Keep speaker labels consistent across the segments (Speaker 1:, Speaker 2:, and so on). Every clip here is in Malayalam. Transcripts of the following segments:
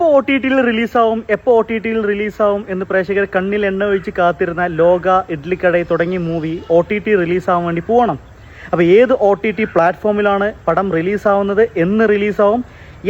Speaker 1: എപ്പോൾ ഒ ടി ടിയിൽ റിലീസാവും എപ്പോൾ ഒ ടി ടിയിൽ റിലീസാവും എന്ന് പ്രേക്ഷകർ കണ്ണിൽ എണ്ണ ഒഴിച്ച് കാത്തിരുന്ന ലോക ഇഡ്ലിക്കട തുടങ്ങി മൂവി ഒ ടി ടി റിലീസാവാൻ വേണ്ടി പോകണം അപ്പോൾ ഏത് ഒ ടി ടി പ്ലാറ്റ്ഫോമിലാണ് പടം റിലീസാവുന്നത് എന്ന് റിലീസാവും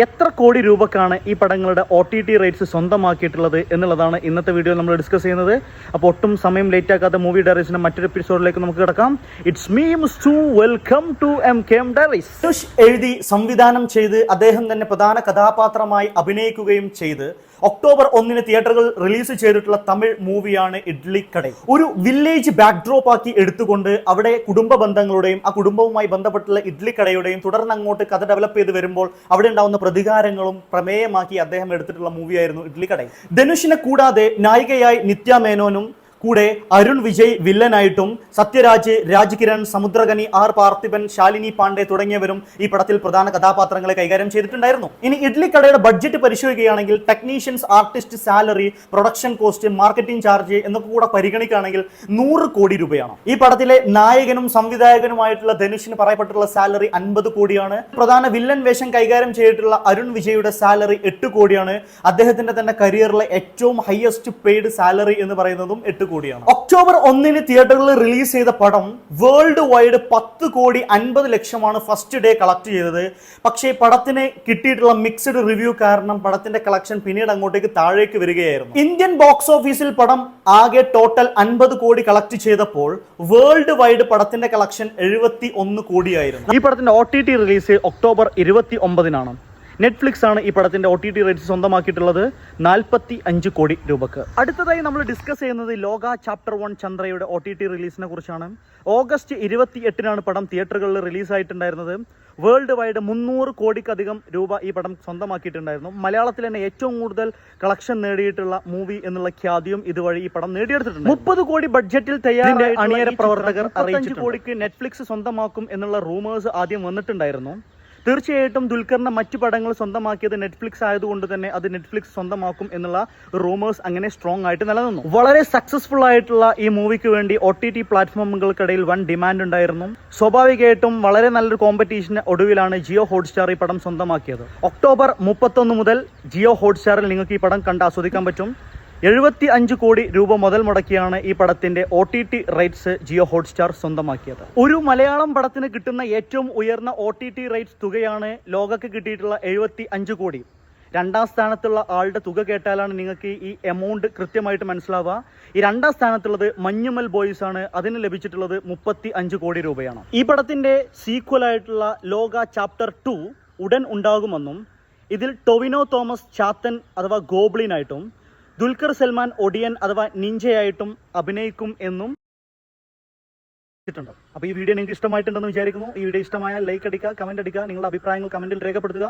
Speaker 1: എത്ര കോടി രൂപക്കാണ് ഈ പടങ്ങളുടെ ഒ ടി ടി റേറ്റ്സ് സ്വന്തമാക്കിയിട്ടുള്ളത് എന്നുള്ളതാണ് ഇന്നത്തെ വീഡിയോ നമ്മൾ ഡിസ്കസ് ചെയ്യുന്നത്. അപ്പോൾ ഒട്ടും സമയം ലേറ്റ് ആക്കാത്ത മൂവി ഡയറീസിന്റെ മറ്റൊരു എപ്പിസോഡിലേക്ക് നമുക്ക് കിടക്കാം. It's me to welcome to M K M diaries എഴുതി സംവിധാനം ചെയ്ത് അദ്ദേഹം തന്നെ പ്രധാന കഥാപാത്രമായി അഭിനയിക്കുകയും ചെയ്ത് ഒക്ടോബർ ഒന്നിന് തിയേറ്ററുകൾ റിലീസ് ചെയ്തിട്ടുള്ള തമിഴ് മൂവിയാണ് ഇഡ്ലിക്കടൈ ഒരു വില്ലേജ് ബാക്ക്ഡ്രോപ്പ് ആക്കി എടുത്തുകൊണ്ട് അവിടെ കുടുംബ ബന്ധങ്ങളുടെയും ആ കുടുംബവുമായി ബന്ധപ്പെട്ടുള്ള ഇഡ്ലിക്കടയുടെയും തുടർന്ന് അങ്ങോട്ട് കഥ ഡെവലപ്പ് ചെയ്ത് വരുമ്പോൾ അവിടെ ഉണ്ടാവുന്ന പ്രതികാരങ്ങളും പ്രമേയമാക്കി അദ്ദേഹം എടുത്തിട്ടുള്ള മൂവിയായിരുന്നു ഇഡ്ലിക്കട ധനുഷിനെ കൂടാതെ നായികയായി നിത്യ മേനോനും കൂടെ അരുൺ വിജയ് വില്ലനായിട്ടും സത്യരാജ് രാജ്കിരൺ സമുദ്രകനി ആർ പാർത്ഥിപൻ ശാലിനി പാണ്ഡെ തുടങ്ങിയവരും ഈ പടത്തിൽ പ്രധാന കഥാപാത്രങ്ങളെ കൈകാര്യം ചെയ്തിട്ടുണ്ടായിരുന്നു. ഇനി ഇഡ്ലിക്കടയുടെ ബഡ്ജറ്റ് പരിശോധിക്കുകയാണെങ്കിൽ technicians artist salary production cost marketing charge എന്നൊക്കെ കൂടെ പരിഗണിക്കുകയാണെങ്കിൽ നൂറ് കോടി രൂപയാണ്. ഈ പടത്തിലെ നായകനും സംവിധായകനുമായിട്ടുള്ള ധനുഷിന് പറയപ്പെട്ടിട്ടുള്ള സാലറി അൻപത് കോടിയാണ്. പ്രധാന വില്ലൻ വേഷം കൈകാര്യം ചെയ്തിട്ടുള്ള അരുൺ വിജയുടെ സാലറി എട്ട് കോടിയാണ്. അദ്ദേഹത്തിന്റെ തന്നെ കരിയറിലെ ഏറ്റവും ഹയസ്റ്റ് പെയ്ഡ് സാലറി എന്ന് പറയുന്നതും എട്ട് കോടിയാണ്. ഒക്ടോബർ ഒന്നിന് തിയേറ്ററുകളിൽ റിലീസ് ചെയ്ത പടം വേൾഡ് വൈഡ് പത്ത് കോടി അൻപത് ലക്ഷമാണ് ഫസ്റ്റ് ഡേ കളക്ട് ചെയ്തത്. പക്ഷേ പടത്തിന് കിട്ടിയിട്ടുള്ള മിക്സഡ് റിവ്യൂ കാരണം പടത്തിന്റെ കളക്ഷൻ പിന്നീട് അങ്ങോട്ടേക്ക് താഴേക്ക് വരികയായിരുന്നു. ഇന്ത്യൻ ബോക്സ് ഓഫീസിൽ പടം ആകെ ടോട്ടൽ അൻപത് കോടി കളക്ട് ചെയ്തപ്പോൾ വേൾഡ് വൈഡ് പടത്തിന്റെ കളക്ഷൻ എഴുപത്തി ഒന്ന് കോടിയായിരുന്നു. ഈ പടത്തിന്റെ O T T release October ഇരുപത്തി ഒമ്പതിനാണ് നെറ്റ്ഫ്ലിക്സ് ആണ് ഈ പടത്തിന്റെ ഒ ടി ടി റേറ്റ് സ്വന്തമാക്കിയിട്ടുള്ളത്. നാൽപ്പത്തി അഞ്ച് കോടി രൂപക്ക്. അടുത്തതായി നമ്മൾ ഡിസ്കസ് ചെയ്യുന്നത് ലോക ചാപ്റ്റർ വൺ ചന്ദ്രയുടെ ഒ ടി ടി റിലീസിനെ കുറിച്ചാണ്. ഓഗസ്റ്റ് ഇരുപത്തി എട്ടിനാണ് പടം തിയേറ്ററുകളിൽ റിലീസായിട്ടുണ്ടായിരുന്നത് വേൾഡ് വൈഡ് മുന്നൂറ് കോടിക്കധികം രൂപ ഈ പടം സ്വന്തമാക്കിയിട്ടുണ്ടായിരുന്നു. മലയാളത്തിൽ തന്നെ ഏറ്റവും കൂടുതൽ കളക്ഷൻ നേടിയിട്ടുള്ള മൂവി എന്നുള്ള ഖ്യാതിയും ഇതുവഴി ഈ പടം നേടിയെടുത്തിട്ടുണ്ട്. മുപ്പത് കോടി ബഡ്ജറ്റിൽ തയ്യാറായ അണിയര പ്രവർത്തകർ അറിയിച്ചു കോടിക്ക് നെറ്റ്ഫ്ലിക്സ് സ്വന്തമാക്കും എന്നുള്ള റൂമേഴ്സ് ആദ്യം വന്നിട്ടുണ്ടായിരുന്നു. തീർച്ചയായിട്ടും ദുൽഖറിന്റെ മറ്റു പടങ്ങൾ സ്വന്തമാക്കിയത് നെറ്റ്ഫ്ലിക്സ് ആയതുകൊണ്ട് തന്നെ അത് നെറ്റ്ഫ്ലിക്സ് സ്വന്തമാക്കും എന്നുള്ള റൂമേഴ്സ് അങ്ങനെ സ്ട്രോങ് ആയിട്ട് നിലനിന്നു. വളരെ സക്സസ്ഫുൾ ആയിട്ടുള്ള ഈ മൂവിക്ക് വേണ്ടി ഒ ടി ടി പ്ലാറ്റ്ഫോമുകൾക്കിടയിൽ വൺ ഡിമാൻഡ് ഉണ്ടായിരുന്നു. സ്വാഭാവികമായിട്ടും വളരെ നല്ലൊരു കോമ്പറ്റീഷന് ഒടുവിലാണ് ജിയോ ഹോട്ട്സ്റ്റാർ ഈ പടം സ്വന്തമാക്കിയത്. ഒക്ടോബർ മുപ്പത്തൊന്ന് മുതൽ ജിയോ ഹോട്ട്സ്റ്റാറിൽ നിങ്ങൾക്ക് ഈ പടം കണ്ട് ആസ്വദിക്കാൻ പറ്റും. എഴുപത്തി അഞ്ച് കോടി രൂപ മുതൽ മുടക്കിയാണ് ഈ പടത്തിന്റെ O T T rights Jio Hotstar സ്വന്തമാക്കിയത്. ഒരു മലയാളം പടത്തിന് കിട്ടുന്ന ഏറ്റവും ഉയർന്ന ഒ ടി ടി റൈറ്റ്സ് തുകയാണ് ലോകക്ക് കിട്ടിയിട്ടുള്ള എഴുപത്തി അഞ്ച് കോടി. രണ്ടാം സ്ഥാനത്തുള്ള ആളുടെ തുക കേട്ടാലാണ് നിങ്ങൾക്ക് ഈ എമൗണ്ട് കൃത്യമായിട്ട് മനസ്സിലാവുക. ഈ രണ്ടാം സ്ഥാനത്തുള്ളത് മഞ്ഞുമൽ ബോയ്സ് ആണ്. അതിന് ലഭിച്ചിട്ടുള്ളത് മുപ്പത്തി അഞ്ച് കോടി രൂപയാണ്. ഈ പടത്തിന്റെ സീക്വൽ ആയിട്ടുള്ള ലോക ചാപ്റ്റർ ടു ഉടൻ ഉണ്ടാകുമെന്നും ഇതിൽ ടൊവിനോ തോമസ് ചാത്തൻ അഥവാ ഗോബ്ലിനായിട്ടും ദുൽഖർ സൽമാൻ ഒടിയൻ അഥവാ നിഞ്ചയായിട്ടും അഭിനയിക്കും എന്നും ിട്ടുണ്ട്. അപ്പോൾ ഈ വീഡിയോ നിങ്ങൾക്ക് ഇഷ്ടമായിട്ടുണ്ടെന്ന് വിചാരിക്കുന്നു. ഈ വീഡിയോ ഇഷ്ടമായാൽ ലൈക്ക് അടിക്കുക കമന്റ് അടിക്കുക നിങ്ങളുടെ അഭിപ്രായങ്ങൾ കമന്റിൽ രേഖപ്പെടുത്തുക.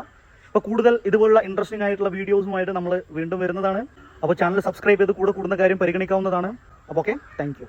Speaker 1: അപ്പോൾ കൂടുതൽ ഇതുപോലുള്ള ഇൻട്രസ്റ്റിംഗ് ആയിട്ടുള്ള വീഡിയോസുമായിട്ട് നമ്മൾ വീണ്ടും വരുന്നതാണ്. അപ്പോൾ ചാനൽ സബ്സ്ക്രൈബ് ചെയ്ത് കൂടെ കൂടുന്ന കാര്യം പരിഗണിക്കാവുന്നതാണ്. അപ്പോൾ ഓക്കെ താങ്ക്